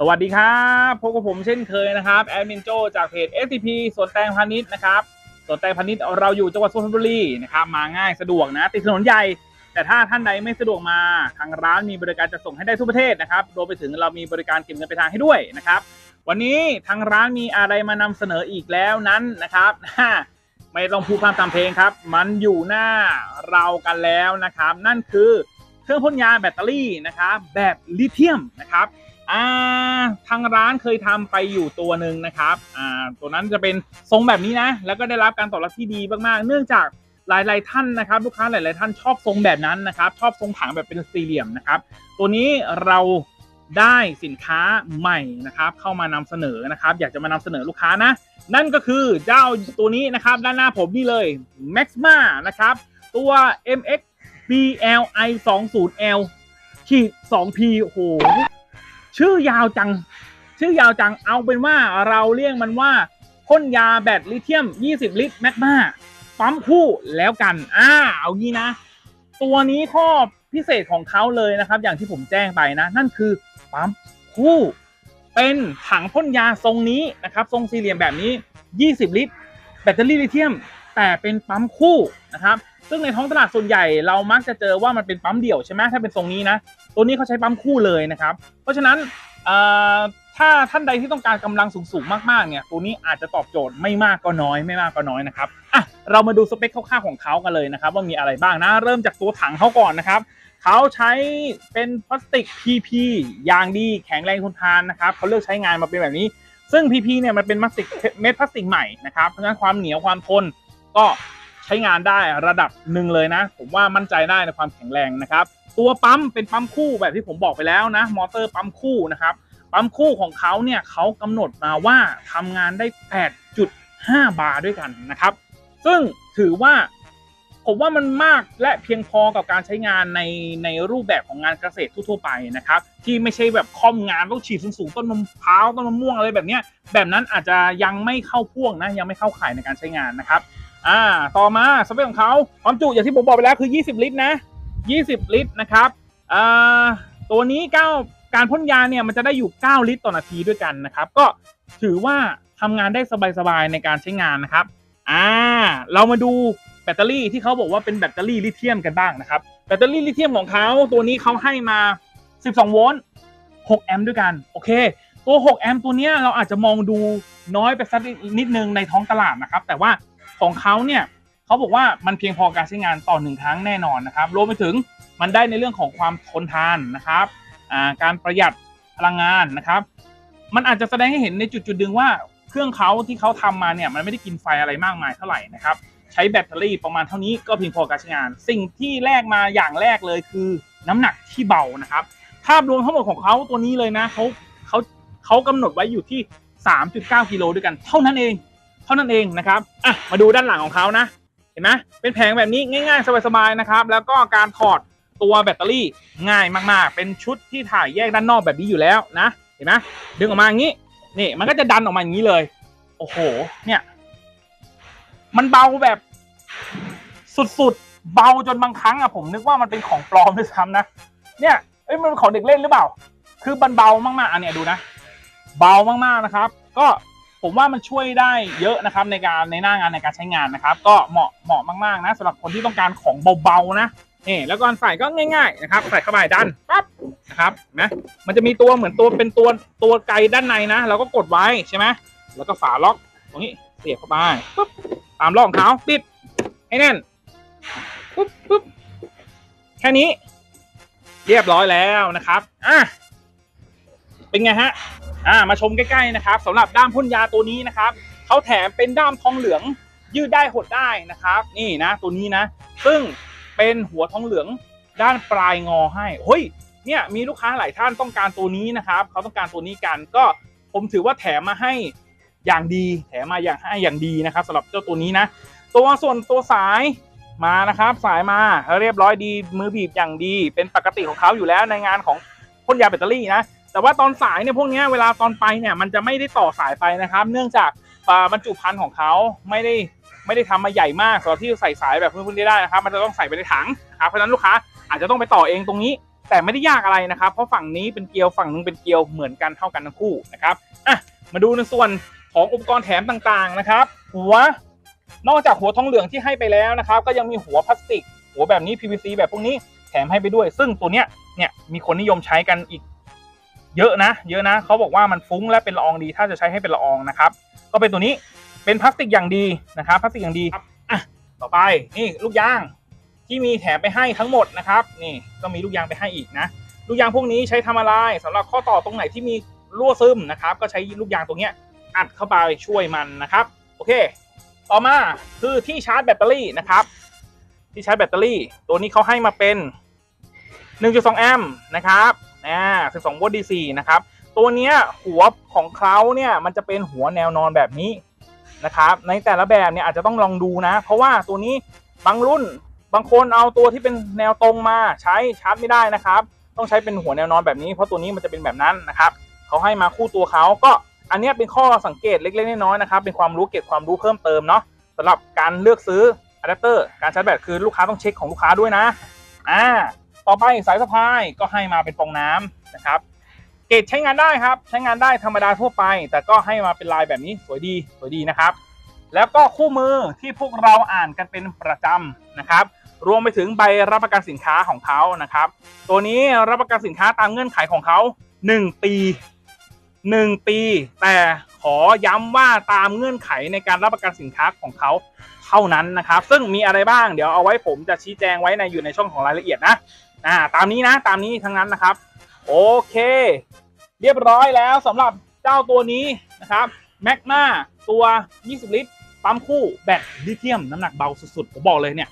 สวัสดีครับพบกับผมเช่นเคยนะครับแอดมินโจจากเพจ STP สวนแตงพาณิชย์นะครับสวนแตงพาณิชย์เราอยู่จังหวัดสุพรรณบุรีนะครับมาง่ายสะดวกนะติดถนนใหญ่ แต่ถ้าท่านใดไม่สะดวกมาทางร้านมีบริการจะส่งให้ได้ทั่วประเทศนะครับรวมไปถึงเรามีบริการเก็บเงินไปลายทางให้ด้วยนะครับ วันนี้ทางร้านมีอะไรมานำเสนออีกแล้วนั้นนะครับไม่ต้องพูดพร่ำทำเพลงครับ มันอยู่หน้าเรากันแล้วนะครับ นั่นคือเครื่องพ่นยาแบตเตอรี่นะครับแบบลิเธียมนะครับ อ่าทางร้านเคยทำไปอยู่ตัวหนึ่งนะครับอ่าตัวนั้นจะเป็นทรงแบบนี้นะ แล้วก็ได้รับการตอบรับที่ดีมากๆ เนื่องจากหลาย ๆ ท่านนะครับ ลูกค้าหลาย ๆ ท่านชอบทรงแบบนั้นนะครับ ชอบทรงถังแบบเป็นสี่เหลี่ยมนะครับ ตัวนี้เราได้สินค้าใหม่นะครับ เข้ามานำเสนอนะครับ อยากจะมานำเสนอลูกค้านะ นั่นก็คือเจ้าตัวนี้นะครับ ด้านหน้าผมนี่เลย Maxma นะครับตัว MX BLI 20 L ขีด 2P โอ้โห ชื่อยาวจัง ชื่อยาวจังเอาเป็นว่าเราเรียกมันว่าพ่นยาแบตลิเธียม 20 ลิตรแมกมาปั๊มคู่แล้วกันอ่าเอางี้นะ ตัวนี้ข้อพิเศษของเขาเลยนะครับ อย่างที่ผมแจ้งไปนะ นั่นคือปั๊มคู่เป็นถังพ่นยาทรงนี้นะครับ ทรงสี่เหลี่ยมแบบนี้ 20 ลิตร แบตเตอรี่ลิเธียม แต่เป็นปั๊มคู่นะครับ ซึ่งในท้องตลาดส่วนใหญ่เรามักจะเจอว่ามันเป็นปั๊มเดี่ยวใช่ไหมถ้าเป็นทรงนี้นะ ตัวนี้เขาใช้ปั๊มคู่เลยนะครับ เพราะฉะนั้นถ้าท่านใดที่ต้องการกำลังสูงๆมากๆเนี่ยตัวนี้อาจจะตอบโจทย์ไม่มากก็น้อยไม่มากก็น้อยนะครับอะเรามาดูสเปคคร่าวๆของเขากันเลยนะครับ ว่ามีอะไรบ้างนะ เริ่มจากตัวถังเขาก่อนนะครับเขาใช้เป็นพลาสติก PP อย่างดีแข็งแรงทนทานนะครับเขาเลือกใช้งานมาเป็นแบบนี้ ซึ่ง PP เนี่ยมันเป็นพลาสติกเม็ดพลาสติกใหม่นะครับเพราะฉะนั้นความเหนียวความทนก็ ใช้งานได้ระดับหนึ่งเลยนะ ผมว่ามั่นใจได้ในความแข็งแรงนะครับ ตัวปั๊มเป็นปั๊มคู่แบบที่ผมบอกไปแล้วนะ มอเตอร์ปั๊มคู่นะครับ ปั๊มคู่ของเขาเนี่ยเขากำหนดมาว่าทำงานได้ 8.5 บาร์ด้วยกันนะครับ ซึ่งถือว่าผมว่ามันมากและเพียงพอกับการใช้งานในในรูปแบบของงานเกษตรทั่วๆไปนะครับ ที่ไม่ใช่แบบคอมงานต้องฉีดสูงๆต้นมะพร้าวต้นมะม่วงอะไรแบบนี้แบบนั้นอาจจะยังไม่เข้าพ่วงนะยังไม่เข้าข่ายในการใช้งานนะครับ อ่า ต่อมาสเปคของเขาความจุอย่างที่ผมบอกไปแล้วคือ 20 ลิตรนะ 20 ลิตรนะครับอ่าตัวนี้9การพ่นยาเนี่ยมันจะได้อยู่ 9 ลิตรต่อนาทีด้วยกันนะครับ ก็ถือว่าทำงานได้สบายๆในการใช้งานนะครับอ่าเรามาดูแบตเตอรี่ที่เขาบอกว่าเป็นแบตเตอรี่ลิเธียมกันบ้างนะครับ แบตเตอรี่ลิเธียมของเขาตัวนี้เขาให้มา 12 โวลต์ 6 แอมป์ด้วยกัน โอเค ตัว 6 แอมป์ตัวเนี้ยเราอาจจะมองดูน้อยไปสักนิดนึงในท้องตลาดนะครับ แต่ว่า ของเขาเนี่ยเขาบอกว่ามันเพียงพอการใช้งานต่อหนึ่งครั้งแน่นอนนะครับรวมไปถึงมันได้ในเรื่องของความทนทานนะครับการประหยัดพลังงานนะครับ มันอาจจะแสดงให้เห็นในจุดจุดๆหนึ่งว่าเครื่องเขาที่เขาทำมาเนี่ยมันไม่ได้กินไฟอะไรมากมายเท่าไหร่นะครับใช้แบตเตอรี่ประมาณเท่านี้ก็เพียงพอการใช้งาน สิ่งที่แรกมาอย่างแรกเลยคือน้ำหนักที่เบานะครับ ภาพรวมทั้งหมดของเขาตัวนี้เลยนะเขาเขาเขากำหนดไว้อยู่ที่ 3.9 กิโลด้วยกันเท่านั้นเอง เท่านั้นเองนะครับอะมาดูด้านหลังของเขานะ เห็นไหมเป็นแผงแบบนี้ง่ายๆ สบายๆนะครับ แล้วก็การถอดตัวแบตเตอรี่ง่ายมากๆ เป็นชุดที่ถ่ายแยกด้านนอกแบบนี้อยู่แล้วนะ เห็นไหมดึงออกมาอย่างนี้ นี่มันก็จะดันออกมาอย่างนี้เลย โอ้โห เนี่ย มันเบาแบบสุดๆ เบาจนบางครั้งอะผมนึกว่ามันเป็นของปลอมด้วยซ้ำนะ เนี่ย เอ้ยมันเป็นของเด็กเล่นหรือเปล่า คือมันเบามากๆ อันเนี้ยดูนะ เบามากๆนะครับ ก็ ผมว่ามันช่วยได้เยอะนะครับในการในหน้างานในการใช้งานนะครับ ก็เหมาะเหมาะมากๆนะสำหรับคนที่ต้องการของเบาๆนะนี่แล้วก่อนใส่ก็ง่ายๆนะครับใส่เข้าไปดันปั๊บนะครับนะมันจะมีตัวเหมือนตัวเป็นตัวตัวไกลด้านในนะเราก็กดไว้ใช่ไหมแล้วก็ฝาล็อกตรงนี้เสียบเข้าไปปุ๊บตามล็อกของเขาปิดให้แน่นปุ๊บปุ๊บแค่นี้ เรียบร้อยแล้วนะครับอะเป็นไงฮะ อ่ามาชมใกล้ๆนะครับสำหรับด้ามพ่นยาตัวนี้นะครับเขาแถมเป็นด้ามทองเหลืองยืดได้หดได้นะครับ นี่นะตัวนี้นะ ซึ่งเป็นหัวทองเหลืองด้านปลายงอให้เฮ้ยเนี่ยมีลูกค้าหลายท่านต้องการตัวนี้นะครับเขาต้องการตัวนี้กันก็ผมถือว่าแถมมาให้อย่างดีแถมมาอย่างให้อย่างดีนะครับสำหรับเจ้าตัวนี้นะ ตัวส่วนตัวสายมานะครับ สายมาเรียบร้อยดีมือบีบอย่างดี เป็นปกติของเขาอยู่แล้วในงานของพ่นยาแบตเตอรี่นะ แต่ว่าตอนสายเนี่ยพวกนี้เวลาตอนไปเนี่ยมันจะไม่ได้ต่อสายไปนะครับ เนื่องจากอ่าบรรจุภัณฑ์ของเขาไม่ได้ไม่ได้ทำมาใหญ่มากสำหรับที่ใส่สายแบบพวกนี้ได้นะครับ มันจะต้องใส่ไปในถังนะครับเพราะฉะนั้นลูกค้าอาจจะต้องไปต่อเองตรงนี้ แต่ไม่ได้ยากอะไรนะครับ เพราะฝั่งนี้เป็นเกลียวฝั่งนึงเป็นเกลียวเหมือนกันเท่ากันทั้งคู่นะครับอะมาดูในส่วนของอุปกรณ์แถมต่างๆนะครับ หัวนอกจากหัวทองเหลืองที่ให้ไปแล้วนะครับ ก็ยังมีหัวพลาสติก หัวแบบนี้ PVC แบบพวกนี้แถมให้ไปด้วย ซึ่งตัวเนี้ยเนี่ยมีคนนิยมใช้กันอีก เยอะนะ เยอะนะเขาบอกว่ามันฟุ้งและเป็นละอองดี ถ้าจะใช้ให้เป็นละอองนะครับ ก็เป็นตัวนี้เป็นพลาสติกอย่างดีนะครับพลาสติกอย่างดีครับอะต่อไปนี่ลูกยางที่มีแถมไปให้ทั้งหมดนะครับนี่ก็มีลูกยางไปให้อีกนะลูกยางพวกนี้ใช้ทำอะไรสำหรับข้อต่อตรงไหนที่มีรั่วซึมนะครับ ก็ใช้ลูกยางตรงเนี้ยอัดเข้าไปช่วยมันนะครับโอเค ต่อมาคือที่ชาร์จแบตเตอรี่นะครับ ที่ชาร์จแบตเตอรี่ ตัวนี้เขาให้มาเป็น 1.2 แอมป์นะครับ อ่า12โวลต์ DC นะครับ ตัวเนี้ยหัวของเขาเนี่ยมันจะเป็นหัวแนวนอนแบบนี้นะครับ ในแต่ละแบบเนี่ยอาจจะต้องลองดูนะ เพราะว่าตัวนี้บางรุ่นบางคนเอาตัวที่เป็นแนวตรงมาใช้ชาร์จไม่ได้นะครับ ต้องใช้เป็นหัวแนวนอนแบบนี้ เพราะตัวนี้มันจะเป็นแบบนั้นนะครับเขาให้มาคู่ตัวเขาก็อันนี้เป็นข้อสังเกตเล็กๆน้อยๆนะครับ เป็นความรู้เก็บความรู้เพิ่มเติมเนาะสำหรับการเลือกซื้ออะแดปเตอร์การชาร์จแบตคือลูกค้าต้องเช็คของลูกค้าด้วยนะอ่า ต่อไปสายสะพายก็ให้มาเป็นฟองน้ำนะครับ เกรดใช้งานได้ครับ ใช้งานได้ธรรมดาทั่วไป แต่ก็ให้มาเป็นลายแบบนี้สวยดีสวยดีนะครับ แล้วก็คู่มือที่พวกเราอ่านกันเป็นประจำนะครับรวมไปถึงใบรับประกันสินค้าของเขานะครับ ตัวนี้รับประกันสินค้าตามเงื่อนไขของเขา 1 ปี 1 ปี แต่ขอย้ำว่าตามเงื่อนไขในการรับประกันสินค้าของเขาเท่านั้นนะครับ ซึ่งมีอะไรบ้างเดี๋ยวเอาไว้ผมจะชี้แจงไว้ในอยู่ในช่องของรายละเอียดนะ อ่าตามนี้นะตามนี้ทั้งนั้นนะครับ โอเค เรียบร้อยแล้วสำหรับเจ้าตัวนี้นะครับแมกนาตัว 20 ลิตรปั๊มคู่แบตลิเธียมน้ำหนักเบาสุดๆผมบอกเลยเนี่ย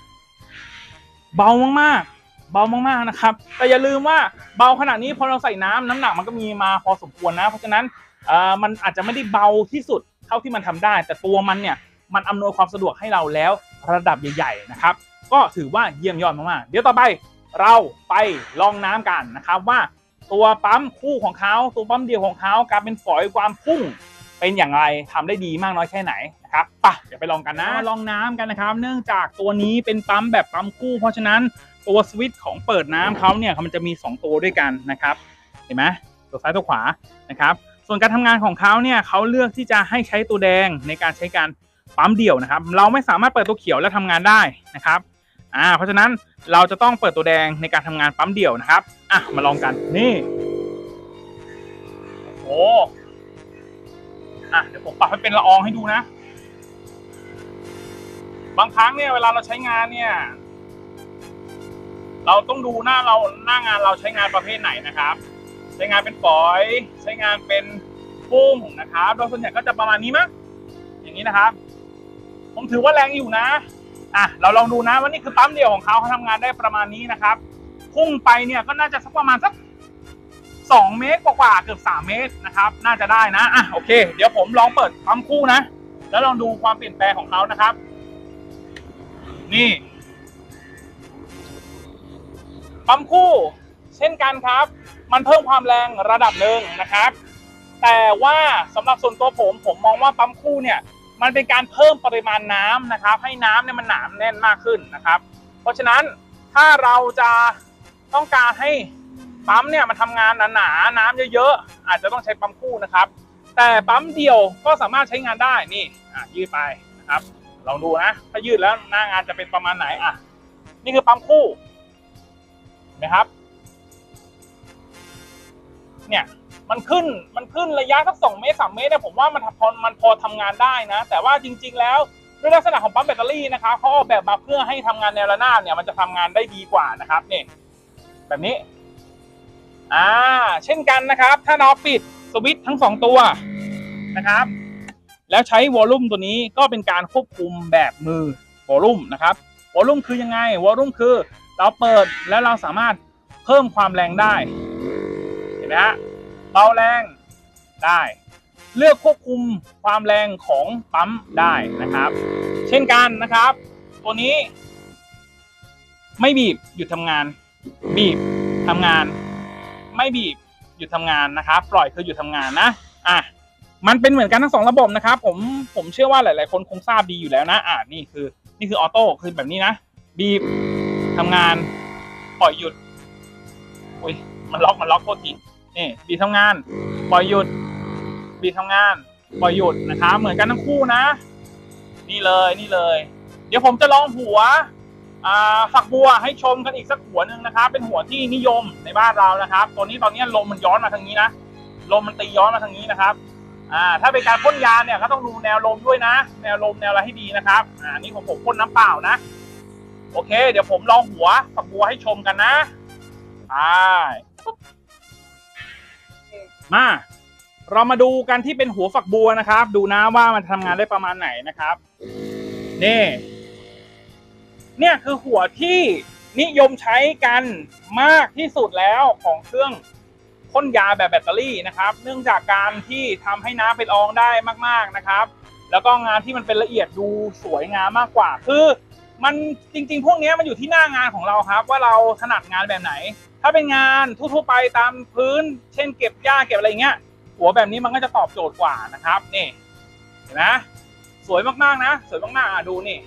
เบามากๆ เบามากๆนะครับ แต่อย่าลืมว่าเบาขนาดนี้พอเราใส่น้ำน้ำหนักมันก็มีมาพอสมควรนะ เพราะฉะนั้นเอ่อมันอาจจะไม่ได้เบาที่สุดเท่าที่มันทำได้ แต่ตัวมันเนี่ยมันอำนวยความสะดวกให้เราแล้วระดับใหญ่ ๆ นะครับ ก็ถือว่าเยี่ยมยอดมากๆ เดี๋ยวต่อไป เราไปลองน้ำกันนะครับว่าตัวปั๊มคู่ของเขาตัวปั๊มเดียวของเขาการเป็นฝอยความพุ่งเป็นอย่างไรทำได้ดีมากน้อยแค่ไหนนะครับไปะเดี๋ยวไปลองกันนะลองน้ำกันนะครับ เนื่องจากตัวนี้เป็นปั๊มแบบปั๊มคู่ เพราะฉะนั้นตัวสวิตช์ของเปิดน้ำเขาเนี่ยมันจะมี 2 ตัวด้วยกันนะครับเห็นไหมตัวซ้ายตัวขวานะครับส่วนการทำงานของเขาเนี่ยเขาเลือกที่จะให้ใช้ตัวแดงในการใช้การปั๊มเดี่ยวนะครับ เราไม่สามารถเปิดตัวเขียวแล้วทำงานได้นะครับ อ่าเพราะฉะนั้นเราจะต้องเปิดตัวแดงในการทำงานปั๊มเดี่ยวนะครับอะมาลองกันนี่โอ้อะเดี๋ยวผมปรับให้เป็นละอองให้ดูนะ บางครั้งเนี่ยเวลาเราใช้งานเนี่ย เราต้องดูหน้าเราหน้างานเราใช้งานประเภทไหนนะครับ ใช้งานเป็นฝอย ใช้งานเป็นพุ่งนะครับโดยส่วนใหญ่ก็จะประมาณนี้มั้งอย่างนี้นะครับ ผมถือว่าแรงอยู่นะ อะเราลองดูนะว่านี่คือปั๊มเดียวของเขาเขาทำงานได้ประมาณนี้นะครับ พุ่งไปเนี่ยก็น่าจะสักประมาณสักสองเมตรกว่าๆเกือบสามเมตรนะครับ น่าจะได้นะอะโอเค เดี๋ยวผมลองเปิดปั๊มคู่นะ แล้วลองดูความเปลี่ยนแปลงของเขานะครับ นี่ปั๊มคู่ เช่นกันครับ มันเพิ่มความแรงระดับหนึ่งนะครับ แต่ว่าสำหรับส่วนตัวผมผมมองว่าปั๊มคู่เนี่ย มันเป็นการเพิ่มปริมาณน้ำนะครับ ให้น้ำเนี่ยมันหนามแน่นมากขึ้นนะครับ เพราะฉะนั้นถ้าเราจะต้องการให้ปั๊มเนี่ยมันทำงานหนาๆน้ำเยอะๆอาจจะต้องใช้ปั๊มคู่นะครับ แต่ปั๊มเดียวก็สามารถใช้งานได้นี่อะยืดไปนะครับลองดูนะถ้ายืดแล้วหน้างานจะเป็นประมาณไหนอะนี่คือปั๊มคู่เห็นะครับ เนี่ย มันขึ้นมันขึ้นระยะสักสองเมตรสามเมตรเนี่ยผมว่ามันพอมันพอทำงานได้นะ แต่ว่าจริง ๆ แล้วด้วยลักษณะของปั๊มแบตเตอรี่นะครับเขาออกแบบมาเพื่อให้ทำงานแนวระนาบเนี่ยมันจะทำงานได้ดีกว่านะครับนี่แบบนี้อ่าเช่นกันนะครับ ถ้าเราปิดสวิตช์ทั้งสองตัวนะครับ แล้วใช้วอลลุ่มตัวนี้ก็เป็นการควบคุมแบบมือวอลลุ่มนะครับวอลลุ่มคือยังไงวอลลุ่มคือเราเปิดแล้วเราสามารถเพิ่มความแรงได้เห็นไหมฮะ เบาแรงได้ เลือกควบคุมความแรงของปั๊มได้นะครับ เช่นกันนะครับ ตัวนี้ ไม่บีบหยุดทำงาน บีบทำงาน ไม่บีบหยุดทำงานนะครับ ปล่อยคือหยุดทำงานนะอะมันเป็นเหมือนกันทั้งสองระบบนะครับ ผมผมเชื่อว่าหลาย ๆ คนคงทราบดีอยู่แล้วนะอ่านี่คือ นี่คือออโต้คือแบบนี้นะบีบทำงาน ปล่อยหยุด อุ้ยมันล็อกมันล็อกโทษที นี่บีบทำงาน ปล่อยหยุด บีบทำงาน ปล่อยหยุดนะครับ เหมือนกันทั้งคู่นะ นี่เลยนี่เลย เดี๋ยวผมจะลองหัวฝักบัวให้ชมกันอีกสักหัวหนึ่งนะครับ เป็นหัวที่นิยมในบ้านเรานะครับ ตัวนี้ตอนนี้ลมมันย้อนมาทางนี้นะ ลมมันตีย้อนมาทางนี้นะครับถ้าเป็นการพ่นยาเนี่ยก็ต้องดูแนวลมด้วยนะ แนวลมแนวอะไรให้ดีนะครับอ่านี่ของผมพ่นน้ำเปล่านะ โอเค เดี๋ยวผมลองหัวฝักบัวให้ชมกันนะไป มาเรามาดูกันที่เป็นหัวฝักบัวนะครับ ดูนะว่ามันทำงานได้ประมาณไหนนะครับนี่เนี่ยคือหัวที่นิยมใช้กันมากที่สุดแล้วของเครื่องพ่นยาแบบแบตเตอรี่นะครับ เนื่องจากการที่ทำให้น้ำเป็นอองได้มากๆนะครับ แล้วก็งานที่มันเป็นละเอียดดูสวยงามมากกว่า คือ มันจริง ๆ พวกนี้มันอยู่ที่หน้างานของเราครับ ว่าเราถนัดงานแบบไหน ถ้าเป็นงานทั่วๆไปตามพื้น เช่นเก็บหญ้าเก็บอะไรเงี้ย หัวแบบนี้มันก็จะตอบโจทย์กว่านะครับ นี่เห็นไหมสวยมากๆนะ สวยมากๆอะดูนี่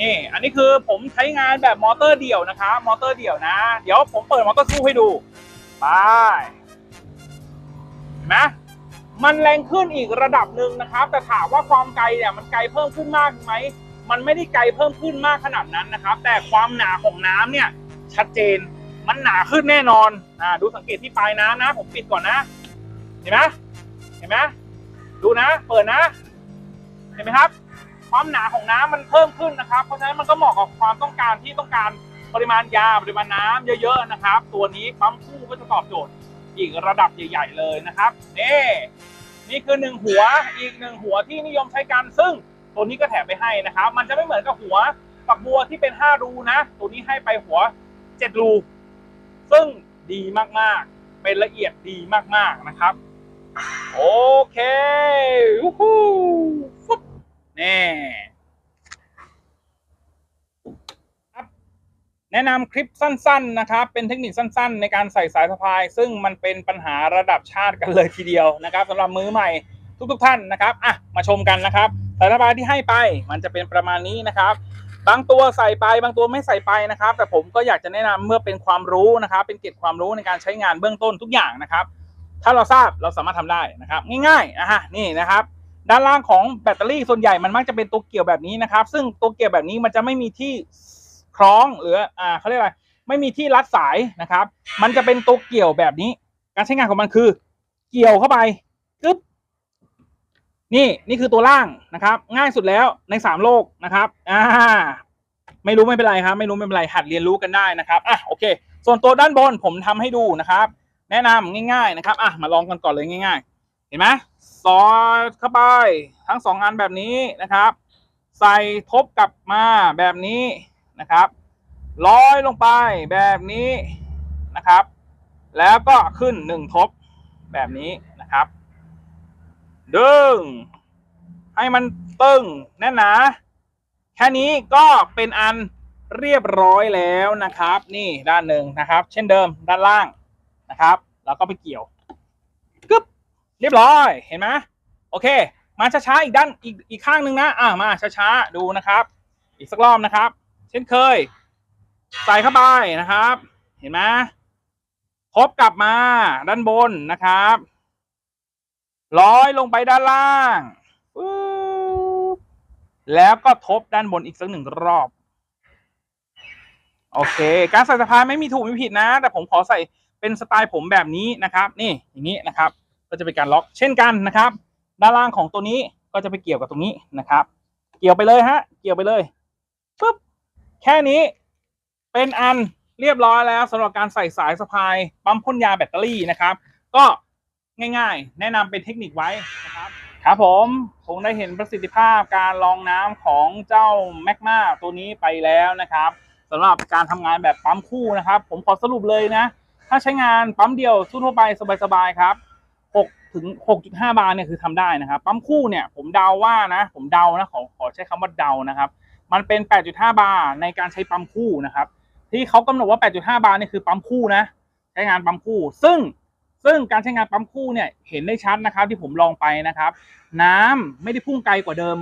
นี่ อันนี้คือผมใช้งานแบบมอเตอร์เดี่ยวนะครับ มอเตอร์เดี่ยวนะ เดี๋ยวผมเปิดมอเตอร์สู้ให้ดูไปเห็นไหมมันแรงขึ้นอีกระดับหนึ่งนะครับ แต่ถามว่าความไกลเนี่ยมันไกลเพิ่มขึ้นมากไหมมันไม่ได้ไกลเพิ่มขึ้นมากขนาดนั้นนะครับ แต่ความหนาของน้ำเนี่ยชัดเจน มันหนาขึ้นแน่นอนอ่าดูสังเกตที่ปลายน้ำนะ ผมปิดก่อนนะ เห็นไหมเห็นไหมดูนะ เปิดนะ เห็นไหมครับ ความหนาของน้ำมันเพิ่มขึ้นนะครับ เพราะฉะนั้นมันก็เหมาะกับความต้องการที่ต้องการปริมาณยาปริมาณน้ำเยอะๆนะครับ ตัวนี้ปั๊มคู่ก็จะตอบโจทย์อีกระดับใหญ่ ๆ เลยนะครับนี่นี่คือหนึ่งหัวอีกหนึ่งหัวที่นิยมใช้กันซึ่งตัวนี้ก็แถมไปให้นะครับ มันจะไม่เหมือนกับหัวฝักบัวที่เป็นห้ารูนะ ตัวนี้ให้ไปหัวเจ็ดรู ซึ่งดีมากๆ เป็นละเอียดดีมากๆนะครับ โอเควู้ฮู้ฟุ๊บนี่ครับแนะนำคลิปสั้น ๆ นะครับ เป็นเทคนิคสั้น ๆ ในการใส่สายสะพาย ซึ่งมันเป็นปัญหาระดับชาติกันเลยทีเดียวนะครับสำหรับมือใหม่ทุกๆท่านนะครับ อะ มาชมกันนะครับ สายสะพายที่ให้ไป มันจะเป็นประมาณนี้นะครับ บางตัวใส่ไปบางตัวไม่ใส่ไปนะครับ แต่ผมก็อยากจะแนะนำเมื่อเป็นความรู้นะครับ เป็นเกร็ดความรู้ในการใช้งานเบื้องต้นทุกอย่างนะครับ ถ้าเราทราบเราสามารถทำได้นะครับ ง่ายๆอะฮะนี่นะครับ ด้านล่างของแบตเตอรี่ส่วนใหญ่มันมักจะเป็นตัวเกี่ยวแบบนี้นะครับ ซึ่งตัวเกี่ยวแบบนี้มันจะไม่มีที่คล้องหรืออ่าเขาเรียกอะไรไม่มีที่รัดสายนะครับ มันจะเป็นตัวเกี่ยวแบบนี้ การใช้งานของมันคือ เกี่ยวเข้าไปกึ๊บ นี่นี่คือตัวล่างนะครับ ง่ายสุดแล้วในสามโลกนะครับอ่าไม่รู้ไม่เป็นไรครับ ไม่รู้ไม่เป็นไรหัดเรียนรู้กันได้นะครับอะโอเค ส่วนตัวด้านบนผมทำให้ดูนะครับ แนะนำง่าย ๆนะครับอะมาลองกันก่อนเลยง่าย ๆ เห็นไหมซอยเข้าไปทั้งสองอันแบบนี้นะครับ ใส่ทบกลับมาแบบนี้นะครับร้อยลงไปแบบนี้นะครับ แล้วก็ขึ้นหนึ่งทบแบบนี้นะครับ ดึง ให้มันตึงแน่นหนาแค่นี้ก็เป็นอันเรียบร้อยแล้วนะครับ นี่ด้านหนึ่งนะครับ เช่นเดิมด้านล่างนะครับ แล้วก็ไปเกี่ยวกึ๊บเรียบร้อยเห็นไหมโอเค มาช้าๆอีกด้านอีกอีกข้างหนึ่งนะอ่ามาช้าๆดูนะครับ อีกสักรอบนะครับ เช่นเคย ใส่เข้าไปนะครับ เห็นไหมทบกลับมาด้านบนนะครับ ร้อยลงไปด้านล่างแล้วก็ทบด้านบนอีกสักหนึ่งรอบ โอเค การใส่สะพายไม่มีถูกไม่ผิดนะ แต่ผมขอใส่เป็นสไตล์ผมแบบนี้นะครับ นี่อย่างนี้นะครับ ก็จะเป็นการล็อกเช่นกันนะครับ ด้านล่างของตัวนี้ก็จะไปเกี่ยวกับตรงนี้นะครับ เกี่ยวไปเลยฮะ เกี่ยวไปเลยปุ๊บแค่นี้เป็นอันเรียบร้อยแล้วสำหรับการใส่สายสะพายปั๊มพ่นยาแบตเตอรี่นะครับ ก็ ง่ายๆ แนะนำเป็นเทคนิคไว้นะครับครับผมคงได้เห็นประสิทธิภาพการลองน้ำของเจ้าแมกมาตัวนี้ไปแล้วนะครับสำหรับการทำงานแบบปั๊มคู่นะครับ ผมขอสรุปเลยนะ ถ้าใช้งานปั๊มเดียวทั่วๆไปสบายๆครับ6ถึง6.5 บาร์เนี่ยคือทำได้นะครับ ปั๊มคู่เนี่ยผมเดาว่านะ ผมเดานะขอขอใช้คำว่าเดานะครับ มันเป็น 8.5 บาร์ในการใช้ปั๊มคู่นะครับ ที่เขากำหนดว่า 8.5 บาร์เนี่ยคือปั๊มคู่นะ ใช้งานปั๊มคู่ ซึ่ง ซึ่งการใช้งานปั๊มคู่เนี่ยเห็นได้ชัดนะครับที่ผมลองไปนะครับ น้ำไม่ได้พุ่งไกลกว่าเดิม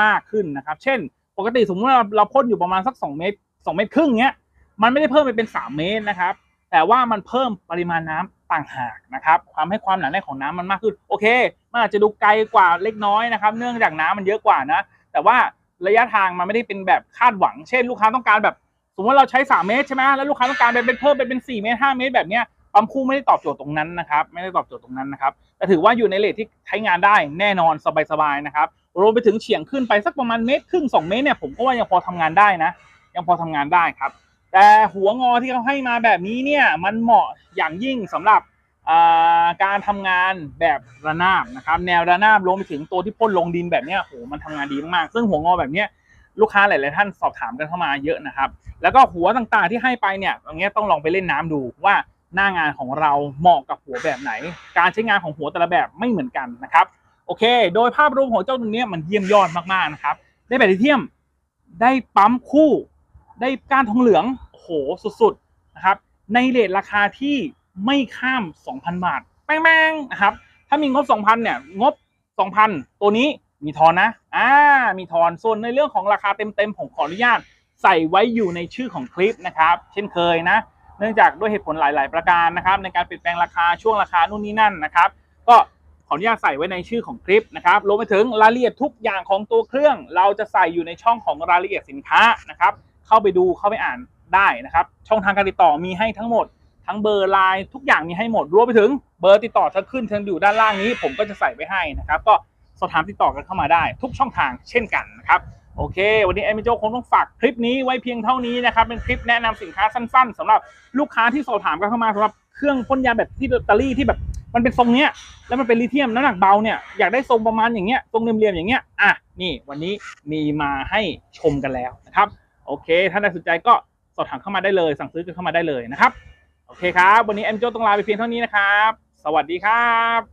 มากขึ้นนะครับ เช่น ปกติสมมติว่าเราพ่นอยู่ประมาณสัก 2 เมตร 2 เมตรครึ่งเงี้ยมันไม่ได้เพิ่มไปเป็น 3 เมตรนะครับ แต่ว่ามันเพิ่มปริมาณน้ำต่างหากนะครับความให้ความหนาแน่นของน้ำมันมากขึ้นโอเคมันอาจจะดูไกลกว่าเล็กน้อยนะครับ เนื่องจากน้ำมันเยอะกว่านะ แต่ว่าระยะทางมันไม่ได้เป็นแบบคาดหวัง เช่น ลูกค้าต้องการแบบ สมมติเราใช้ 3 เมตรใช่ไหมแล้วลูกค้าต้องการเป็นเป็นเพิ่มเป็นเป็น 4 เมตร 5 เมตรแบบเนี้ย ปั๊มคู่ไม่ได้ตอบโจทย์ตรงนั้นนะครับไม่ได้ตอบโจทย์ตรงนั้นนะครับแต่ถือว่าอยู่ในเลทที่ใช้งานได้แน่นอนสบายๆนะครับรวมไปถึงเฉียงขึ้นไปสักประมาณเมตรครึ่ง2เมตรเนี่ยผมก็ว่ายังพอทำงานได้นะ ยังพอทำงานได้ครับ แต่หัวงอที่เขาให้มาแบบนี้เนี่ยมันเหมาะอย่างยิ่งสำหรับการทำงานแบบระนาบนะครับ แนวระนาบรวมไปถึงตัวที่พ่นลงดินแบบเนี้ยโหมันทำงานดีมากๆซึ่งหัวงอแบบนี้ลูกค้าหลายๆท่านสอบถามกันเข้ามาเยอะนะครับ แล้วก็หัวต่างๆที่ให้ไปเนี่ยตรงเนี้ยต้องลองไปเล่นน้ำดูว่า หน้างานของเราเหมาะกับหัวแบบไหน การใช้งานของหัวแต่ละแบบไม่เหมือนกันนะครับ โอเค โดยภาพรวมของเจ้าตัวนี้มันเยี่ยมยอดมากๆนะครับ ได้แบตลิเทียม ได้ปั๊มคู่ ได้ก้านทองเหลืองโหสุดๆนะครับ ในเลทราคาที่ไม่ข้าม 2,000 บาท แป้งๆนะครับ ถ้ามีงบ 2,000 เนี่ย งบ 2,000 ตัวนี้มีทอนนะ อ่า มีทอน ส่วนในเรื่องของราคาเต็มๆ ผมขออนุญาตใส่ไว้อยู่ในชื่อของคลิปนะครับ เช่นเคยนะ นื่องจากด้วยเหตุผลหลาย ๆ ประการนะครับ ในการเปลี่ยนแปลงราคาช่วงราคานู่นนี่นั่นนะครับ ก็ขออนุญาตใส่ไว้ในชื่อของคลิปนะครับรวมไปถึงรายละเอียดทุกอย่างของตัวเครื่อง เราจะใส่อยู่ในช่องของรายละเอียดสินค้านะครับ เข้าไปดูเข้าไปอ่านได้นะครับ ช่องทางการติดต่อมีให้ทั้งหมด ทั้งเบอร์ไลน์ทุกอย่างมีให้หมดรวมไปถึงเบอร์ติดต่อถ้าขึ้นทางอยู่ด้านล่างนี้ ผมก็จะใส่ไว้ให้นะครับ ก็สอบถามติดต่อกันเข้ามาได้ ทุกช่องทางเช่นกันนะครับ โอเค วันนี้แอมมิโจคงต้องฝากคลิปนี้ไว้เพียงเท่านี้นะครับ เป็นคลิปแนะนำสินค้าสั้นๆสำหรับลูกค้าที่สอบถามกันเข้ามาสำหรับเครื่องพ่นยาแบบที่แบตเตอรี่ที่แบบมันเป็นทรงเนี้ยแล้วมันเป็นลิเธียมน้ำหนักเบาเนี่ยอยากได้ทรงประมาณอย่างเงี้ยทรงเหลี่ยมๆอย่างเงี้ยอะนี่วันนี้มีมาให้ชมกันแล้วนะครับ โอเค ถ้าใครสนใจก็สอบถามเข้ามาได้เลย สั่งซื้อกันเข้ามาได้เลยนะครับ โอเคครับ วันนี้แอมโจต้องลาไปเพียงเท่านี้นะครับ สวัสดีครับ